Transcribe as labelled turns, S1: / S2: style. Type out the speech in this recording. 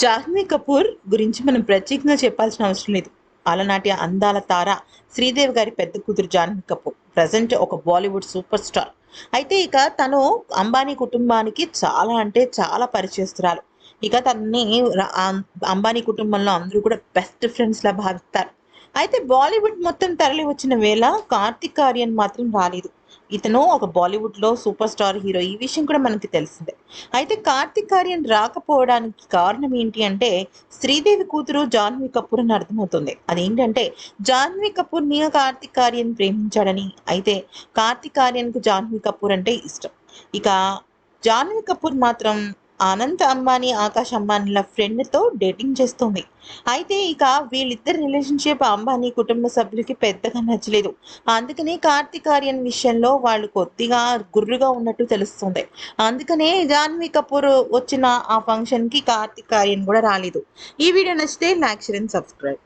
S1: జాహ్నవి కపూర్ గురించి మనం ప్రత్యేకంగా చెప్పాల్సిన అవసరం లేదు. అలనాటి అందాల తార శ్రీదేవి గారి పెద్ద కూతురు జాహ్నవి కపూర్ ప్రజెంట్ ఒక బాలీవుడ్ సూపర్ స్టార్ అయితే ఇక తను అంబానీ కుటుంబానికి చాలా అంటే చాలా పరిచయస్తురాలు. ఇక తనని అంబానీ కుటుంబంలో అందరూ కూడా బెస్ట్ ఫ్రెండ్స్లా భావిస్తారు. అయితే బాలీవుడ్ మొత్తం తరలి వచ్చిన వేళ కార్తిక్ ఆర్యన్ మాత్రం రాలేదు. ఇతను ఒక బాలీవుడ్లో సూపర్ స్టార్ హీరో. ఈ విషయం కూడా మనకి తెలిసిందే. అయితే కార్తిక్ ఆర్యన్ రాకపోవడానికి కారణం ఏంటి అంటే శ్రీదేవి కూతురు జాన్వి కపూర్ అని అర్థమవుతుంది. అదేంటంటే జాహ్నవి కపూర్ని కార్తిక్ ఆర్యన్ ప్రేమించాడని. అయితే కార్తిక్ ఆర్యన్కు కు కపూర్ అంటే ఇష్టం. ఇక జాహ్నవి కపూర్ మాత్రం అనంత్ అంబానీ ఆకాష్ అంబానీల ఫ్రెండ్తో డేటింగ్ చేస్తుంది. అయితే ఇక వీళ్ళిద్దరి రిలేషన్షిప్ అంబానీ కుటుంబ సభ్యులకి పెద్దగా నచ్చలేదు. అందుకనే కార్తిక్ ఆర్యన్ విషయంలో వాళ్ళు కొద్దిగా గుర్రుగా ఉన్నట్టు తెలుస్తుంది. అందుకనే జాన్వి కపూర్ వచ్చిన ఆ ఫంక్షన్కి కార్తిక్ ఆర్యన్ కూడా రాలేదు. ఈ వీడియో నచ్చితే లైక్ షేర్ అండ్ సబ్స్క్రైబ్.